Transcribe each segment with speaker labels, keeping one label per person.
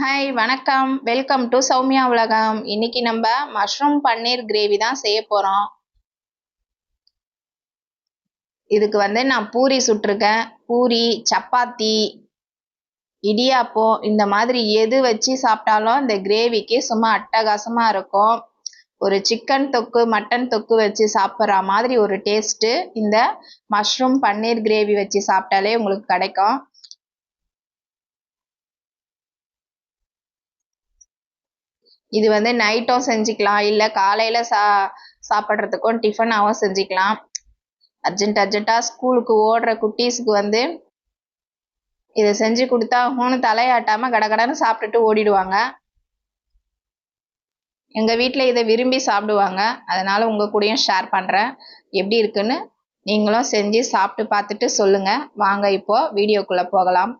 Speaker 1: Hi வணக்கம். Welcome to Soumya உலகம் இன்னைக்கு நம்ம மஷ்ரூம் பன்னீர் கிரேவி தான் செய்ய போகிறோம் இதுக்கு வந்து நான் பூரி சுட்டிருக்கேன். பூரி சப்பாத்தி இடியாப்பம் இந்த மாதிரி எது வச்சு சாப்பிட்டாலும் இந்த கிரேவிக்கு சும்மா அட்டகாசமாக இருக்கும். ஒரு சிக்கன் தொக்கு மட்டன் தொக்கு வச்சு சாப்பிட்ற மாதிரி ஒரு டேஸ்ட்டு இந்த மஷ்ரூம் பன்னீர் கிரேவி வச்சு சாப்பிட்டாலே உங்களுக்கு கிடைக்கும். இது வந்து நைட்டும் செஞ்சுக்கலாம். இல்லை காலையில் சா சாப்பிட்றதுக்கும் டிஃபனாகவும் செஞ்சுக்கலாம். அர்ஜென்ட் அர்ஜென்ட்டாக ஸ்கூலுக்கு ஓடுற குட்டீஸுக்கு வந்து இதை செஞ்சு கொடுத்தா ஹோனு தலையாட்டாமல் கடகடன்னு சாப்பிட்டுட்டு ஓடிடுவாங்க. எங்கள் வீட்டில் இதை விரும்பி சாப்பிடுவாங்க. அதனால் உங்கள் கூடயும் ஷேர் பண்ணுறேன் எப்படி இருக்குன்னு நீங்களும் செஞ்சு சாப்பிட்டு பார்த்துட்டு சொல்லுங்கள் வாங்க இப்போது வீடியோக்குள்ளே போகலாம்.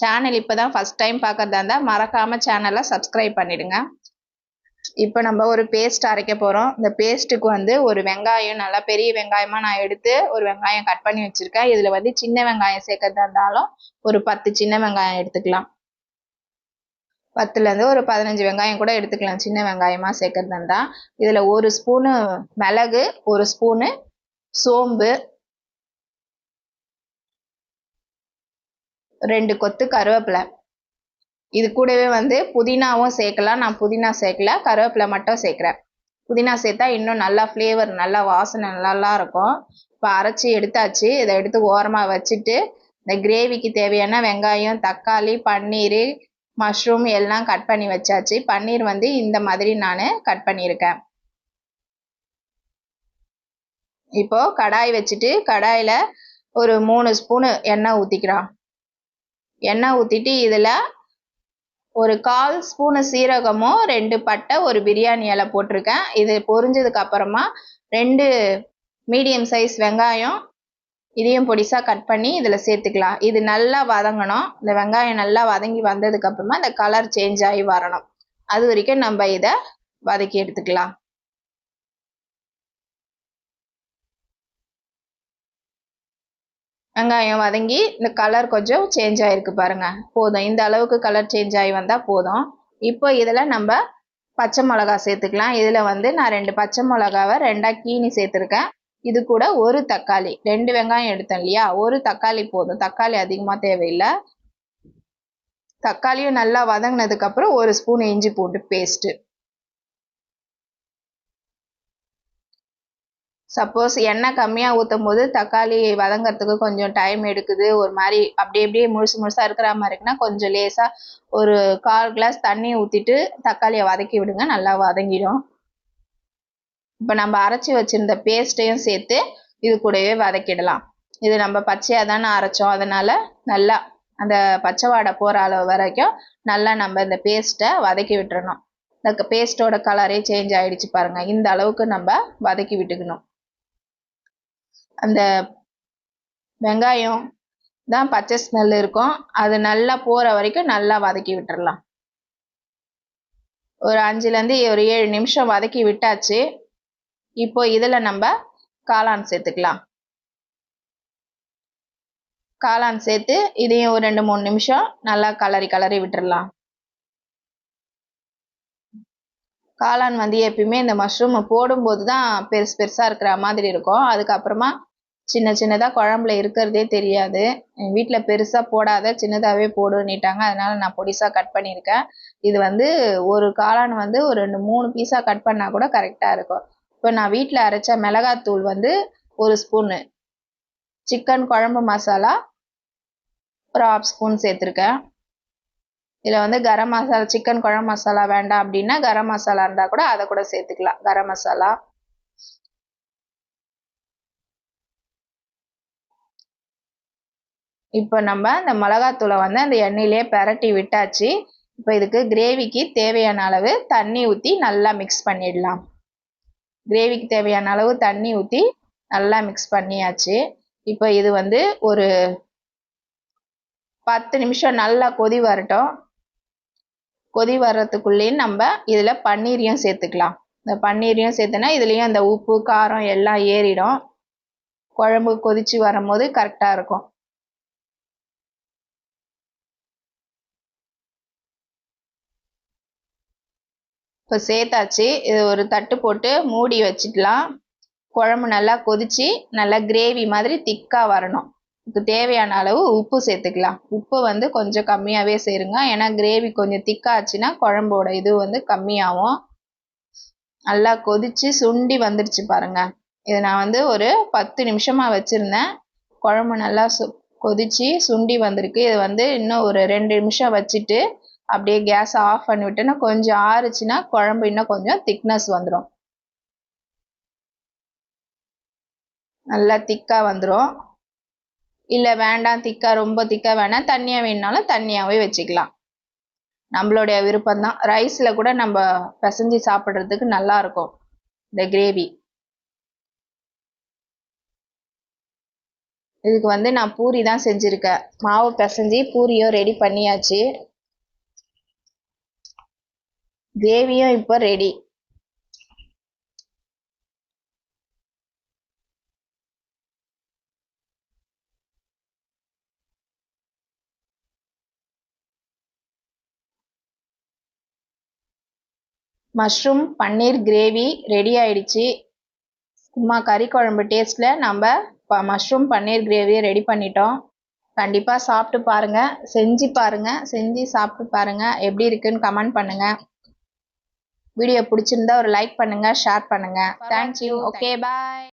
Speaker 1: சேனல் இப்போ தான் ஃபஸ்ட் டைம் பார்க்குறதா இருந்தால் மறக்காமல் சேனலை சப்ஸ்கிரைப் பண்ணிவிடுங்க இப்போ நம்ம ஒரு பேஸ்ட் அரைக்க போகிறோம் இந்த பேஸ்ட்டுக்கு வந்து ஒரு வெங்காயம் நல்லா பெரிய வெங்காயமாக நான் எடுத்து ஒரு வெங்காயம் கட் பண்ணி வச்சுருக்கேன். இதில் வந்து சின்ன வெங்காயம் சேர்க்கறதா இருந்தாலும் ஒரு பத்து சின்ன வெங்காயம் எடுத்துக்கலாம். பத்துலேருந்து ஒரு பதினஞ்சு வெங்காயம் கூட எடுத்துக்கலாம். சின்ன வெங்காயமாக சேர்க்கறதா இருந்தால் இதில் ஒரு ஸ்பூனு மிளகு ஒரு ஸ்பூனு சோம்பு ரெண்டு கொத்து கருவேப்பிலை. இது கூடவே வந்து புதினாவும் சேர்க்கலாம். நான் புதினா சேர்க்கல. கருவேப்பிலை மட்டும் சேர்க்குறேன். புதினா சேர்த்தா இன்னும் நல்லா ஃப்ளேவர் நல்லா வாசனை நல்லா இருக்கும். இப்போ அரைச்சி எடுத்தாச்சு. இதை எடுத்து ஓரமாக வச்சுட்டு இந்த கிரேவிக்கு தேவையான வெங்காயம் தக்காளி பன்னீர் மஷ்ரூம் எல்லாம் கட் பண்ணி வச்சாச்சு. பன்னீர் வந்து இந்த மாதிரி நான் கட் பண்ணியிருக்கேன். இப்போ கடாய் வச்சுட்டு கடாயில் ஒரு மூணு ஸ்பூனு எண்ணெய் ஊற்றிக்கிறான் எண்ணெய் ஊற்றிட்டு இதில் ஒரு கால் ஸ்பூனு சீரகமும் ரெண்டு பட்டை ஒரு பிரியாணி இலை போட்டிருக்கேன். இது பொரிஞ்சதுக்கு அப்புறமா ரெண்டு மீடியம் சைஸ் வெங்காயம் இதையும் பொடிசாக கட் பண்ணி இதில் சேர்த்துக்கலாம். இது நல்லா வதங்கணும். இந்த வெங்காயம் நல்லா வதங்கி வந்ததுக்கு அப்புறமா இந்த கலர் சேஞ்ச் ஆகி வரணும். அது வரைக்கும் நம்ம இதை வதக்கி எடுத்துக்கலாம். வெங்காயம் வதங்கி இந்த கலர் கொஞ்சம் சேஞ்ச் ஆகிருக்கு பாருங்கள் போதும். இந்த அளவுக்கு கலர் சேஞ்ச் ஆகி வந்தால் போதும். இப்போ இதில் நம்ம பச்சை மிளகா சேர்த்துக்கலாம். இதில் வந்து நான் ரெண்டு பச்சை மிளகாவை ரெண்டாக கீனி சேர்த்துருக்கேன். இது கூட ஒரு தக்காளி. ரெண்டு வெங்காயம் எடுத்தேன் இல்லையா? ஒரு தக்காளி போதும். தக்காளி அதிகமாக தேவையில்லை. தக்காளியும் நல்லா வதங்கினதுக்கப்புறம் ஒரு ஸ்பூன் இஞ்சி பூண்டு பேஸ்ட்டு சப்போஸ் எண்ணெய் கம்மியாக ஊற்றும் போது தக்காளி வதங்கிறதுக்கு கொஞ்சம் டைம் எடுக்குது. ஒரு மாதிரி அப்படி அப்படியே முழுசு முழுசாக இருக்கிற மாதிரி இருக்குன்னா கொஞ்சம் லேசாக ஒரு கால் கிளாஸ் தண்ணி ஊற்றிட்டு தக்காளியை வதக்கி விடுங்க. நல்லா வதங்கிடும். இப்போ நம்ம அரைச்சி வச்சுருந்த பேஸ்ட்டையும் சேர்த்து இது கூடவே வதக்கிடலாம். இது நம்ம பச்சையாக தானே அரைச்சோம். அதனால் நல்லா அந்த பச்சை வாடை போகிற அளவு வரைக்கும் நல்லா நம்ம இந்த பேஸ்ட்டை வதக்கி விட்டுறணும். இந்த பேஸ்ட்டோட கலரே சேஞ்ச் ஆகிடுச்சு பாருங்கள் இந்த அளவுக்கு நம்ம வதக்கி விட்டுக்கணும். அந்த வெங்காயம் தான் பச்சை ஸ்மெல் இருக்கும். அது நல்லா போகிற வரைக்கும் நல்லா வதக்கி விட்டுறலாம். ஒரு அஞ்சுலேருந்து ஒரு ஏழு நிமிஷம் வதக்கி விட்டாச்சு. இப்போ இதில் நம்ம காளான் சேர்த்துக்கலாம். காளான் சேர்த்து இதையும் ஒரு ரெண்டு மூணு நிமிஷம் நல்லா கலரி கலரி விட்டுறலாம். காளான் வந்து எப்பயுமே இந்த மஷ்ரூமை போடும்போது தான் பெருசு பெருசாக இருக்கிற மாதிரி இருக்கும். அதுக்கப்புறமா சின்ன சின்னதாக குழம்புல இருக்கிறதே தெரியாது. எங்கள் வீட்டில் பெருசாக போடாத சின்னதாகவே போடுன்னிட்டாங்க. அதனால் நான் பொடிசாக கட் பண்ணியிருக்கேன். இது வந்து ஒரு காளான் வந்து ஒரு ரெண்டு மூணு பீஸாக கட் பண்ணால் கூட கரெக்டாக இருக்கும். இப்போ நான் வீட்டில் அரைச்ச மிளகாத்தூள் வந்து ஒரு ஸ்பூனு. சிக்கன் குழம்பு மசாலா ஒரு ஹாஃப் ஸ்பூன் சேர்த்துருக்கேன். இதில் வந்து கரம் மசாலா சிக்கன் குழம்பு மசாலா வேண்டாம் அப்படின்னா கரம் மசாலா இருந்தால் கூட அதை கூட சேர்த்துக்கலாம். கரம் மசாலா இப்போ நம்ம அந்த மிளகாத்தூளை வந்து அந்த எண்ணெயிலே பரட்டி விட்டாச்சு. இப்போ இதுக்கு கிரேவிக்கு தேவையான அளவு தண்ணி ஊற்றி நல்லா மிக்ஸ் பண்ணிடலாம். கிரேவிக்கு தேவையான அளவு தண்ணி ஊற்றி நல்லா மிக்ஸ் பண்ணியாச்சு. இப்போ இது வந்து ஒரு பத்து நிமிஷம் நல்லா கொதி வரட்டும். கொதி வர்றதுக்குள்ளேயும் நம்ம இதில் பன்னீரையும் சேர்த்துக்கலாம். இந்த பன்னீரையும் சேர்த்துனா இதுலேயும் அந்த உப்பு காரம் எல்லாம் ஏறிடும். குழம்பு கொதிச்சு வரும்போது கரெக்டாக இருக்கும். இப்போ சேர்த்தாச்சு. இது ஒரு தட்டு போட்டு மூடி வச்சுக்கலாம். குழம்பு நல்லா கொதிச்சு நல்லா கிரேவி மாதிரி திக்காக வரணும். இதுக்கு தேவையான அளவு உப்பு சேர்த்துக்கலாம். உப்பு வந்து கொஞ்சம் கம்மியாகவே சேருங்க. ஏன்னா கிரேவி கொஞ்சம் திக்காச்சுன்னா குழம்போட இது வந்து கம்மியாகும். நல்லா கொதிச்சு சுண்டி வந்துடுச்சு பாருங்க. இது நான் வந்து ஒரு பத்து நிமிஷமாக வச்சுருந்தேன். குழம்பு நல்லா சு கொதிச்சு சுண்டி வந்திருக்கு. இது வந்து இன்னும் ஒரு ரெண்டு நிமிஷம் வச்சுட்டு அப்படியே கேஸ் ஆஃப் பண்ணி விட்டேன்னா கொஞ்சம் ஆறுச்சுன்னா குழம்பு இன்னும் கொஞ்சம் திக்னஸ் வந்துடும் நல்லா திக்காக வந்துடும் இல்லை வேண்டாம் திக்காக ரொம்ப திக்காக வேணாம். தண்ணியாக வேணுனாலும் தண்ணியாகவே வச்சுக்கலாம். நம்மளுடைய விருப்பம்தான். ரைஸில் கூட நம்ம பிசைஞ்சு சாப்பிட்றதுக்கு நல்லா இருக்கும். இந்த கிரேவி இதுக்கு வந்து நான் பூரி தான் செஞ்சுருக்கேன். மாவு பிசைஞ்சு பூரியும் ரெடி பண்ணியாச்சு. கிரேவியும் இப்போ ready mushroom paneer gravy ready ஆயிடுச்சு. சும்மா கறி குழம்பு டேஸ்ட்டில் நம்ம மஷ்ரூம் பன்னீர் கிரேவியை ரெடி பண்ணிட்டோம். கண்டிப்பாக சாப்பிட்டு பாருங்கள் செஞ்சு பாருங்கள் செஞ்சு சாப்பிட்டு பாருங்கள் எப்படி இருக்குன்னு கமெண்ட் பண்ணுங்கள் வீடியோ பிடிச்சிருந்தா ஒரு லைக் பண்ணுங்கள் ஷேர் பண்ணுங்கள் தேங்க்யூ ஓகே பாய்